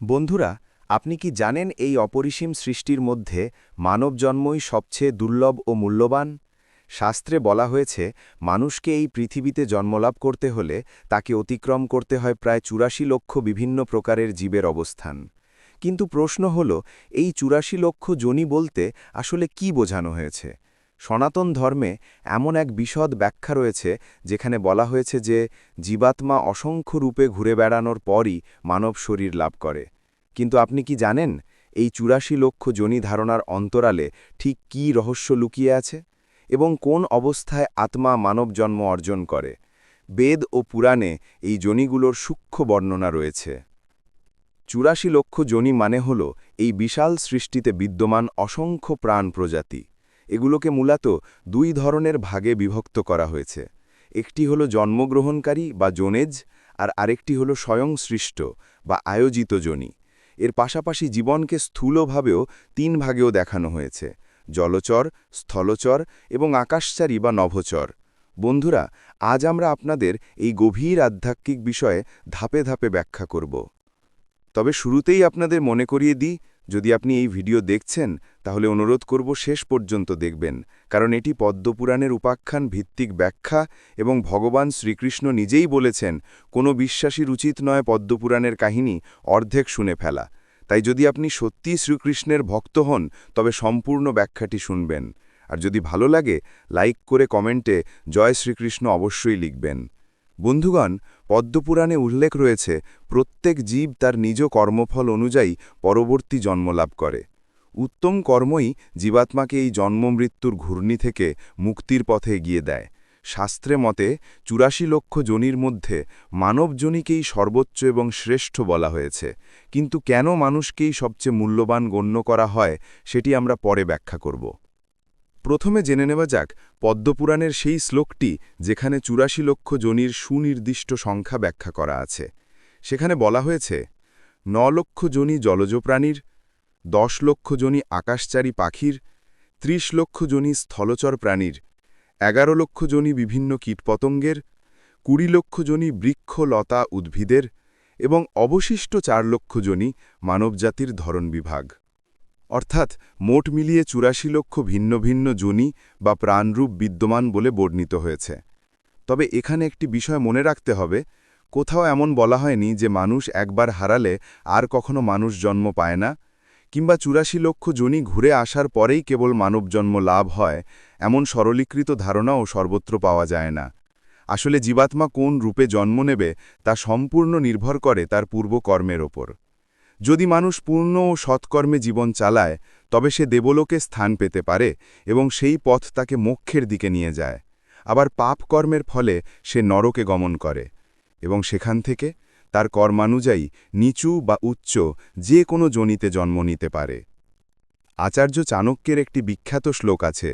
বন্ধুরা, আপনি কি জানেন এই অপরিসীম সৃষ্টির মধ্যে মানব জন্মই সবচেয়ে দুর্লভ ও মূল্যবান? শাস্ত্রে বলা হয়েছে, মানুষকে এই পৃথিবীতে জন্মলাভ করতে হলে তাকে অতিক্রম করতে হয় প্রায় চুরাশি লক্ষ বিভিন্ন প্রকারের জীবের অবস্থান। কিন্তু প্রশ্ন হল, এই চুরাশি লক্ষ জনি বলতে আসলে কি বোঝানো হয়েছে? সনাতন ধর্মে এমন এক বিশদ ব্যাখ্যা রয়েছে, যেখানে বলা হয়েছে যে জীবাত্মা অসংখ্য রূপে ঘুরে বেড়ানোর পরই মানব শরীর লাভ করে। কিন্তু আপনি কি জানেন এই চুরাশি লক্ষ জনি ধারণার অন্তরালে ঠিক কী রহস্য লুকিয়ে আছে? এবং কোন অবস্থায় আত্মা মানব জন্ম অর্জন করে? বেদ ও পুরাণে এই জনিগুলোর সূক্ষ্ম বর্ণনা রয়েছে। চুরাশি লক্ষ জনি মানে হল এই বিশাল সৃষ্টিতে বিদ্যমান অসংখ্য প্রাণ প্রজাতি। এগুলোকে মূলত দুই ধরনের ভাগে বিভক্ত করা হয়েছে। একটি হল জন্মগ্রহণকারী বা জোনেজ, আর আরেকটি হল স্বয়ং সৃষ্ট বা আয়োজিত জনি। এর পাশাপাশি জীবনকে স্থূলভাবেও তিন ভাগেও দেখানো হয়েছে, জলচর, স্থলচর এবং আকাশচারী বা নভচর। বন্ধুরা, আজ আমরা আপনাদের এই গভীর আধ্যাত্মিক বিষয়ে ধাপে ধাপে ব্যাখ্যা করব। তবে শুরুতেই আপনাদের মনে করিয়ে দিই যদি আপনি এই ভিডিও দেখছেন, তাহলে অনুরোধ করব শেষ পর্যন্ত দেখবেন, কারণ এটি পদ্মপুরাণের উপাখ্যান ভিত্তিক ব্যাখ্যা এবং ভগবান শ্রীকৃষ্ণ নিজেই বলেছেন, কোনো বিশ্বাসীর উচিত নয় পদ্মপুরাণের কাহিনী অর্ধেক শুনে ফেলা। তাই যদি আপনি সত্যিই শ্রীকৃষ্ণের ভক্ত হন, তবে সম্পূর্ণ ব্যাখ্যাটি শুনবেন। আর যদি ভালো লাগে, লাইক করে কমেন্টে জয় শ্রীকৃষ্ণ অবশ্যই লিখবেন। বন্ধুগণ, পদ্মপুরাণে উল্লেখ রয়েছে, প্রত্যেক জীব তার নিজ কর্মফল অনুযায়ী পরবর্তী জন্ম লাভ করে। উত্তম কর্মই জীবাত্মাকে এই জন্মমৃত্যুর ঘূর্ণি থেকে মুক্তির পথে এগিয়ে দেয়। শাস্ত্রে মতে, চুরাশি লক্ষ জনির মধ্যে মানবজনীকেই সর্বোচ্চ এবং শ্রেষ্ঠ বলা হয়েছে। কিন্তু কেন মানুষকেই সবচেয়ে মূল্যবান গণ্য করা হয়, সেটি আমরা পরে ব্যাখ্যা করব। প্রথমে জেনে নেওয়া যাক পদ্মপুরাণের সেই শ্লোকটি যেখানে চুরাশি লক্ষ জনির সুনির্দিষ্ট সংখ্যা ব্যাখ্যা করা আছে। সেখানে বলা হয়েছে, ন লক্ষ জনি জলজ প্রাণীর দশ লক্ষ জনি আকাশচারী পাখির, ত্রিশ লক্ষ জনি স্থলচর প্রাণীর, এগারো লক্ষ জনি বিভিন্ন কীটপতঙ্গের, কুড়ি লক্ষ জনি বৃক্ষ, লতা, উদ্ভিদের এবং অবশিষ্ট চার লক্ষ জনি মানবজাতির ধরন বিভাগ। অর্থাৎ মোট মিলিয়ে চুরাশি লক্ষ ভিন্ন ভিন্ন জনি বা প্রাণরূপ বিদ্যমান বলে বর্ণিত হয়েছে। তবে এখানে একটি বিষয় মনে রাখতে হবে, কোথাও এমন বলা হয়নি যে মানুষ একবার হারালে আর কখনো মানুষ জন্ম পায় না, কিংবা চুরাশি লক্ষ জনি ঘুরে আসার পরেই কেবল মানব জন্ম লাভ হয়, এমন সরলীকৃত ধারণাও সর্বত্র পাওয়া যায় না। আসলে জীবাত্মা কোন রূপে জন্ম নেবে তা সম্পূর্ণ নির্ভর করে তার পূর্বকর্মের ওপর। যদি মানুষ পূর্ণ ও সৎকর্মে জীবন চালায়, তবে সে দেবলোকে স্থান পেতে পারে এবং সেই পথ তাকে মোক্ষের দিকে নিয়ে যায়। আবার পাপ কর্মের ফলে সে নরকে গমন করে এবং সেখান থেকে তার কর্মানুযায়ী নিচু বা উচ্চ যে কোনো জনিতে জন্ম নিতে পারে। আচার্য চাণক্যের একটি বিখ্যাত শ্লোক আছে,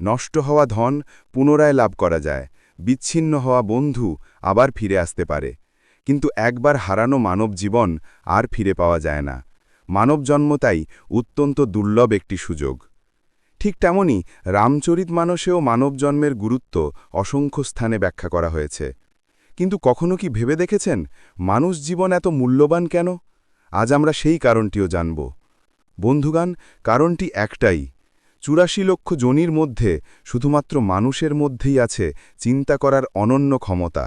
নষ্ট হওয়া ধন পুনরায় লাভ করা যায়, বিচ্ছিন্ন হওয়া বন্ধু আবার ফিরে আসতে পারে। কিন্তু একবার হারানো মানব জীবন আর ফিরে পাওয়া যায় না। মানব জন্ম তাই অত্যন্ত দুর্লভ একটি সুযোগ। ঠিক তেমনই রামচরিত মানসেও মানব জন্মের গুরুত্ব অসংখ্য স্থানে ব্যাখ্যা করা হয়েছে। কিন্তু কখনো কি ভেবে দেখেছেন মানুষ জীবন এত মূল্যবান কেন? আজ আমরা সেই কারণটিও জানব। বন্ধুগান কারণটি একটাই। চুরাশি লক্ষ জনির মধ্যে শুধুমাত্র মানুষের মধ্যেই আছে চিন্তা করার অনন্য ক্ষমতা।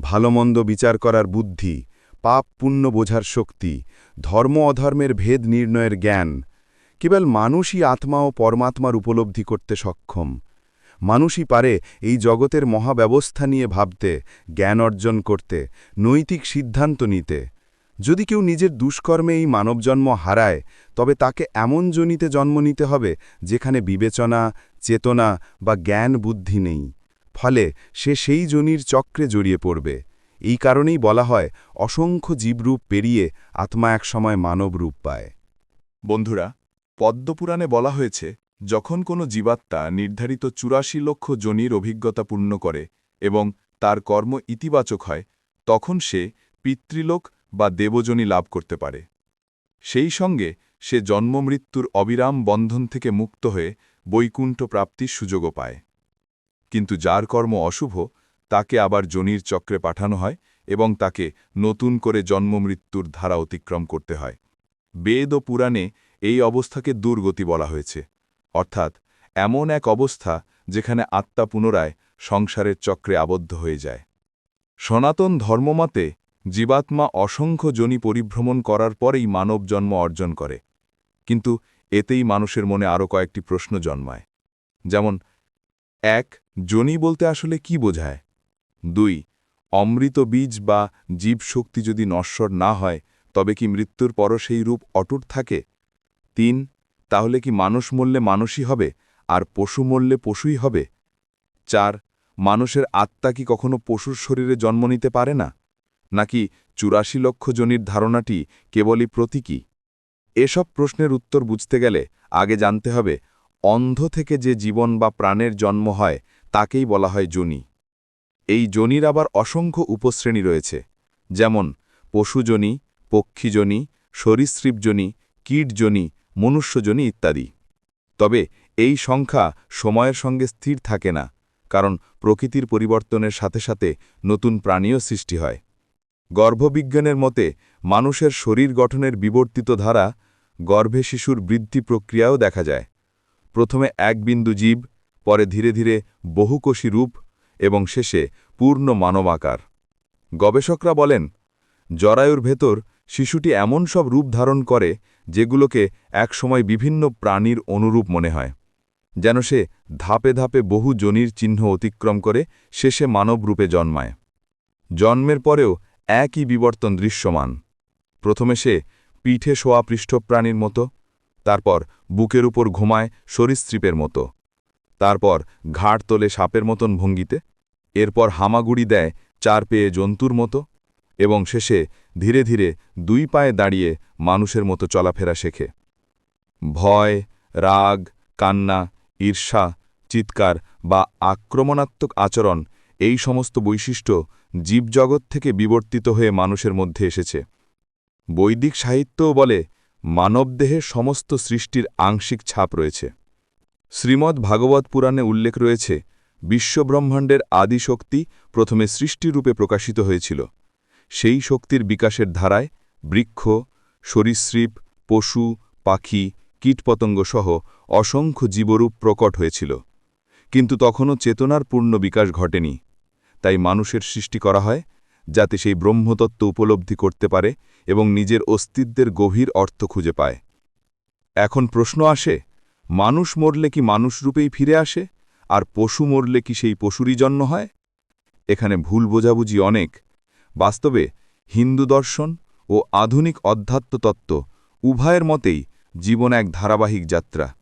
ভালোমন্দ বিচার করার বুদ্ধি, পাপ পুণ্য বোঝার শক্তি, ধর্ম অধর্মের ভেদ নির্ণয়ের জ্ঞান। কেবল মানুষই আত্মা ও পরমাত্মার উপলব্ধি করতে সক্ষম। মানুষই পারে এই জগতের মহাব্যবস্থা নিয়ে ভাবতে, জ্ঞান অর্জন করতে, নৈতিক সিদ্ধান্ত নিতে। যদি কেউ নিজের দুষ্কর্মে এই মানবজন্ম হারায়, তবে তাকে এমন জনিতে জন্ম নিতে হবে, যেখানে বিবেচনা, চেতনা বা জ্ঞান বুদ্ধি নেই। ফলে সে সেই জনির চক্রে জড়িয়ে পড়বে। এই কারণেই বলা হয়, অসংখ্য জীবরূপ পেরিয়ে আত্মা একসময় মানব রূপ পায়। বন্ধুরা, পদ্মপুরাণে বলা হয়েছে, যখন কোনো জীবাত্মা নির্ধারিত চুরাশি লক্ষ জনির অভিজ্ঞতা পূর্ণ করে এবং তার কর্ম ইতিবাচক হয়, তখন সে পিতৃলোক বা দেবজনী লাভ করতে পারে। সেই সঙ্গে সে জন্মমৃত্যুর অবিরাম বন্ধন থেকে মুক্ত হয়ে বৈকুণ্ঠ প্রাপ্তির সুযোগও পায়। কিন্তু যার কর্ম অশুভ, তাকে আবার জনির চক্রে পাঠানো হয় এবং তাকে নতুন করে জন্মমৃত্যুর ধারা অতিক্রম করতে হয়। বেদ ও পুরাণে এই অবস্থাকে দুর্গতি বলা হয়েছে। অর্থাৎ, এমন এক অবস্থা যেখানে আত্মা পুনরায় সংসারের চক্রে আবদ্ধ হয়ে যায়। সনাতন ধর্মমতে, জীবাত্মা অসংখ্য জনি পরিভ্রমণ করার পরেই মানব জন্ম অর্জন করে। কিন্তু এতেই মানুষের মনে আরও কয়েকটি প্রশ্ন জন্মায়। যেমন এক, জনি বলতে আসলে কি বোঝায়? দুই, অমৃত বীজ বা জীবশক্তি যদি নশ্বর না হয়, তবে কি মৃত্যুর পরও সেই রূপ অটুট থাকে? তিন, তাহলে কি মানুষ মরলে মানুষই হবে, আর পশু মরলে পশুই হবে? চার, মানুষের আত্মা কি কখনো পশুর শরীরে জন্ম নিতে পারে না? নাকি চুরাশি লক্ষ জনির ধারণাটি কেবলই প্রতীকী? এসব প্রশ্নের উত্তর বুঝতে গেলে আগে জানতে হবে অন্ধ থেকে যে জীবন বা প্রাণের জন্ম হয়, তাকেই বলা হয় জনি। এই জনির আবার অসংখ্য উপশ্রেণী রয়েছে, যেমন পশুজনি, পক্ষীজনি, সরীসৃপজনি, কীটজনি, মনুষ্যজনি ইত্যাদি। তবে এই সংখ্যা সময়ের সঙ্গে স্থির থাকে না, কারণ প্রকৃতির পরিবর্তনের সাথে সাথে নতুন প্রাণীও সৃষ্টি হয়। গর্ভবিজ্ঞানের মতে, মানুষের শরীর গঠনের বিবর্তিত ধারা গর্ভে শিশুর বৃদ্ধি প্রক্রিয়াও দেখা যায়। প্রথমে এক বিন্দু জীব, পরে ধীরে ধীরে বহুকোষী রূপ এবং শেষে পূর্ণ মানবাকার। গবেষকরা বলেন, জরায়ুর ভেতর শিশুটি এমন সব রূপ ধারণ করে যেগুলোকে একসময় বিভিন্ন প্রাণীর অনুরূপ মনে হয়, যেন সে ধাপে ধাপে বহু জনির চিহ্ন অতিক্রম করে শেষে মানব রূপে জন্মায়। জন্মের পরেও একই বিবর্তন দৃশ্যমান। প্রথমে সে পিঠে শোয়া পৃষ্ঠপ্রাণীর মতো তারপর বুকের উপর ঘুমায় সরীসৃপের মতো। তারপর ঘাড় তোলে সাপের মতন ভঙ্গিতে। এরপর হামাগুড়ি দেয় চার পেয়ে জন্তুর মতো। এবং শেষে ধীরে ধীরে দুই পায়ে দাঁড়িয়ে মানুষের মতো চলাফেরা শেখে। ভয়, রাগ, কান্না, ঈর্ষা, চিৎকার বা আক্রমণাত্মক আচরণ এই সমস্ত বৈশিষ্ট্য জীবজগৎ থেকে বিবর্তিত হয়ে মানুষের মধ্যে এসেছে। বৈদিক সাহিত্যও বলে মানবদেহে সমস্ত সৃষ্টির আংশিক ছাপ রয়েছে। শ্রীমদ্ ভাগবত পুরাণে উল্লেখ রয়েছে, বিশ্বব্রহ্মাণ্ডের আদি শক্তি প্রথমে সৃষ্টিরূপে প্রকাশিত হয়েছিল। সেই শক্তির বিকাশের ধারায় বৃক্ষ, সরীসৃপ, পশু, পাখি কীটপতঙ্গ সহ অসংখ্য জীবরূপ প্রকট হয়েছিল। কিন্তু তখনও চেতনার পূর্ণ বিকাশ ঘটেনি। তাই মানুষের সৃষ্টি করা হয় যাতে সেই ব্রহ্মতত্ত্ব উপলব্ধি করতে পারে এবং নিজের অস্তিত্বের গভীর অর্থ খুঁজে পায়। এখন প্রশ্ন আসে, মানুষ মরলে কি মানুষ রূপেই ফিরে আসে? আর পশু মরলে কি সেই পশুরই জন্ম হয়? এখানে ভুল বোঝাবুঝি অনেক। বাস্তবে হিন্দু দর্শন ও আধুনিক অধ্যাত্মতত্ত্ব উভয়ের মতেই জীবন এক ধারাবাহিক যাত্রা।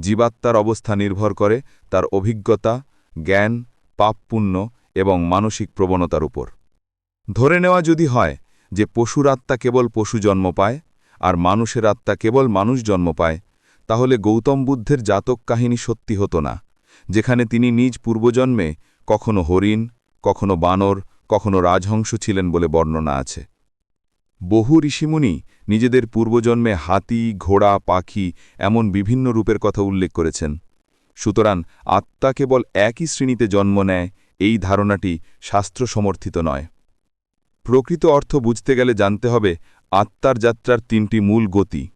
জীবাত্মার অবস্থা নির্ভর করে তার অভিজ্ঞতা, জ্ঞান, পাপপুণ্য এবং মানসিক প্রবণতার উপর। ধরে নেওয়া যদি হয় যে পশুর আত্মা কেবল পশু জন্ম পায় আর মানুষের আত্মা কেবল মানুষ জন্ম পায়, তাহলে গৌতম বুদ্ধের জাতক কাহিনী সত্যি হতো না, যেখানে তিনি নিজ পূর্বজন্মে কখনো হরিণ, কখনো বানর, কখনো রাজহংস ছিলেন বলে বর্ণনা আছে। বহু ঋষিমুনি নিজেদের পূর্বজন্মে হাতি, ঘোড়া, পাখি এমন বিভিন্ন রূপের কথা উল্লেখ করেছেন। সুতরাং আত্মা কেবল একই শ্রেণীতে জন্ম নেয়, এই ধারণাটি শাস্ত্র সমর্থিত নয়। প্রকৃত অর্থ বুঝতে গেলে জানতে হবে আত্মার যাত্রার তিনটি মূল গতি।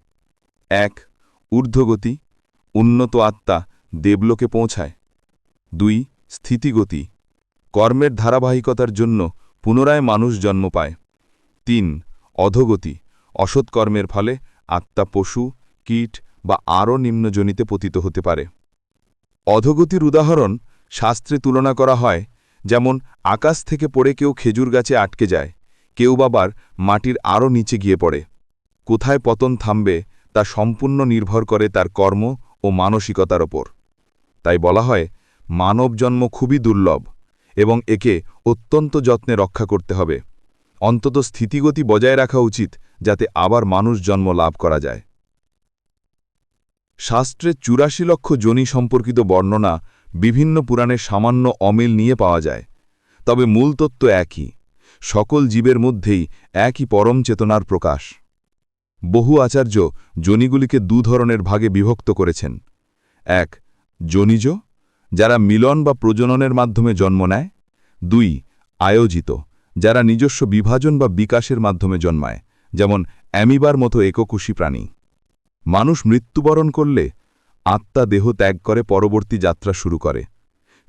এক, ঊর্ধ্বগতি, উন্নত আত্মা, দেবলোকে পৌঁছায়। দুই, স্থিতিগতি, কর্মের ধারাবাহিকতার জন্য পুনরায় মানুষ জন্ম পায়। তিন, অধোগতি অসৎকর্মের ফলে আত্মা পশু, কীট বা আরও নিম্নজনিতে পতিত হতে পারে। অধোগতির উদাহরণ শাস্ত্রে তুলনা করা হয়, যেমন আকাশ থেকে পড়ে কেউ খেজুর গাছে আটকে যায়। কেউ বাবার মাটির আরও নিচে গিয়ে পড়ে। কোথায় পতন থামবে, তা সম্পূর্ণ নির্ভর করে তার কর্ম ও মানসিকতার ওপর। তাই বলা হয়, মানব জন্ম খুবই দুর্লভ এবং একে অত্যন্ত যত্নে রক্ষা করতে হবে। অন্তত স্থিতিগতি বজায় রাখা উচিত যাতে আবার মানুষ জন্ম লাভ করা যায়। শাস্ত্রে চুরাশি লক্ষ জনি সম্পর্কিত বর্ণনা বিভিন্ন পুরাণের সামান্য অমিল নিয়ে পাওয়া যায়, তবে মূল তত্ত্ব একই। সকল জীবের মধ্যেই একই পরম চেতনার প্রকাশ। বহু আচার্য জনিগুলিকে দু ধরনের ভাগে বিভক্ত করেছেন। এক, জনিজ, যারা মিলন বা প্রজননের মাধ্যমে জন্ম নেয়। দুই, আয়োজিত, যারা নিজস্ব বিভাজন বা বিকাশের মাধ্যমে জন্মায়, যেমন অ্যামিবার মতো এককোষী প্রাণী। মানুষ মৃত্যুবরণ করলে আত্মা দেহ ত্যাগ করে পরবর্তী যাত্রা শুরু করে।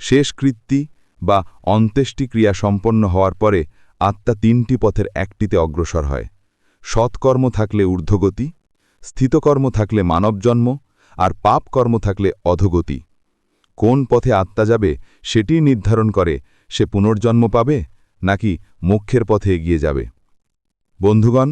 শেষ কৃত্তি বা অন্ত্যেষ্টি ক্রিয়া সম্পন্ন হওয়ার পরে আত্মা তিনটি পথের একটিতে অগ্রসর হয়। সৎকর্ম থাকলে ঊর্ধ্বগতি, স্থিতকর্ম থাকলে মানবজন্ম আর পাপ কর্ম থাকলে অধোগতি। কোন পথে আত্মা যাবে সেটি নির্ধারণ করে সে পুনর্জন্ম পাবে নাকি মুখ্যের পথে এগিয়ে যাবে। বন্ধুগণ